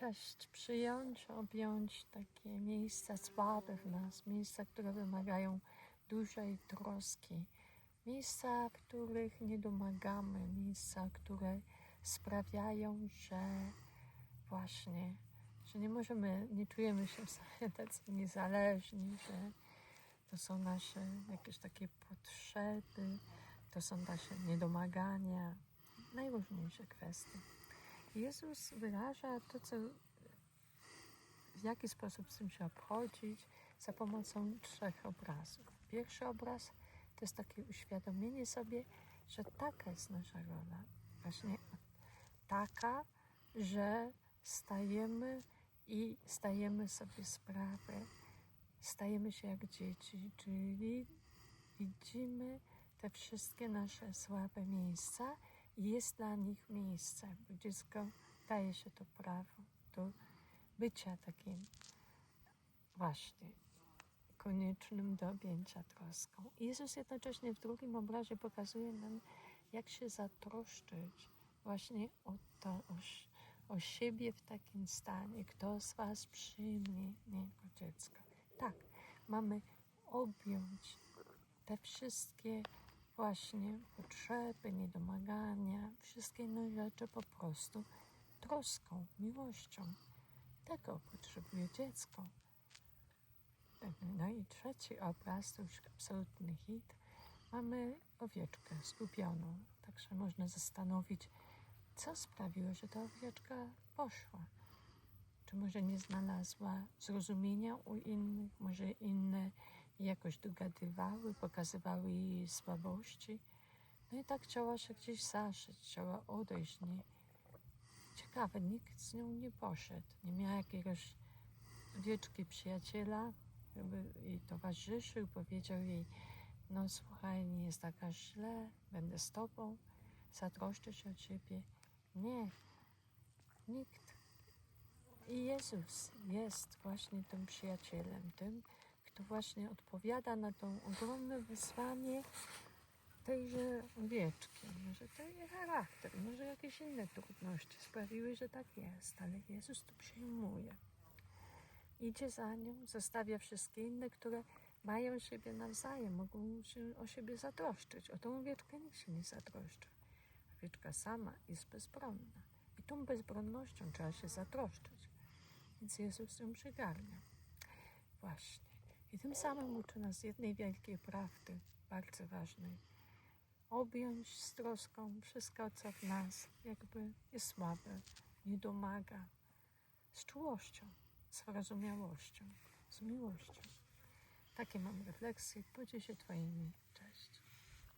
Cześć, przyjąć, objąć takie miejsca słabe w nas, miejsca, które wymagają dużej troski, miejsca, których nie domagamy, miejsca, które sprawiają, że właśnie, że nie możemy, nie czujemy się wcale tacy niezależni, że to są nasze jakieś takie potrzeby, to są nasze niedomagania, najróżniejsze kwestie. Jezus wyraża to, co, w jaki sposób z tym się obchodzić, za pomocą trzech obrazów. Pierwszy obraz to jest takie uświadomienie sobie, że taka jest nasza rola. Właśnie taka, że stajemy i stajemy sobie sprawę, stajemy się jak dzieci, czyli widzimy te wszystkie nasze słabe miejsca jest dla nich miejsce, bo dziecko daje się to prawo do bycia takim właśnie koniecznym do objęcia troską. Jezus jednocześnie w drugim obrazie pokazuje nam, jak się zatroszczyć właśnie o to, o, o siebie w takim stanie. Kto z Was przyjmie mnie jako dziecko? Tak, mamy objąć te wszystkie właśnie potrzeby, niedomagania, wszystkie inne rzeczy po prostu troską, miłością. Tego potrzebuje dziecko. No i trzeci obraz, to już absolutny hit. Mamy owieczkę zgubioną. Także można zastanowić, co sprawiło, że ta owieczka poszła. Czy może nie znalazła zrozumienia u innych, może inne jakoś dogadywały, pokazywały jej słabości. No i tak chciała się gdzieś zaszyć, chciała odejść. Nie. Ciekawe, nikt z nią nie poszedł. Nie miała jakiegoś wieczki przyjaciela, żeby jej towarzyszył, powiedział jej, no słuchaj, nie jest taka źle, będę z tobą, zatroszczę się o ciebie. Nie, nikt. I Jezus jest właśnie tym przyjacielem, tym, kto właśnie odpowiada na to ogromne wyzwanie tejże owieczki. Może to jej charakter, może jakieś inne trudności sprawiły, że tak jest, ale Jezus to przyjmuje. Idzie za nią, zostawia wszystkie inne, które mają siebie nawzajem, mogą się o siebie zatroszczyć. O tą owieczkę nikt się nie zatroszczy. Owieczka sama jest bezbronna. I tą bezbronnością trzeba się zatroszczyć. Więc Jezus ją przygarnia. Właśnie. I tym samym uczy nas jednej wielkiej prawdy, bardzo ważnej. Objąć z troską wszystko, co w nas jakby jest słabe, nie domaga. Z czułością, z wyrozumiałością, z miłością. Takie mam refleksje. Podziel się Twoimi. Cześć.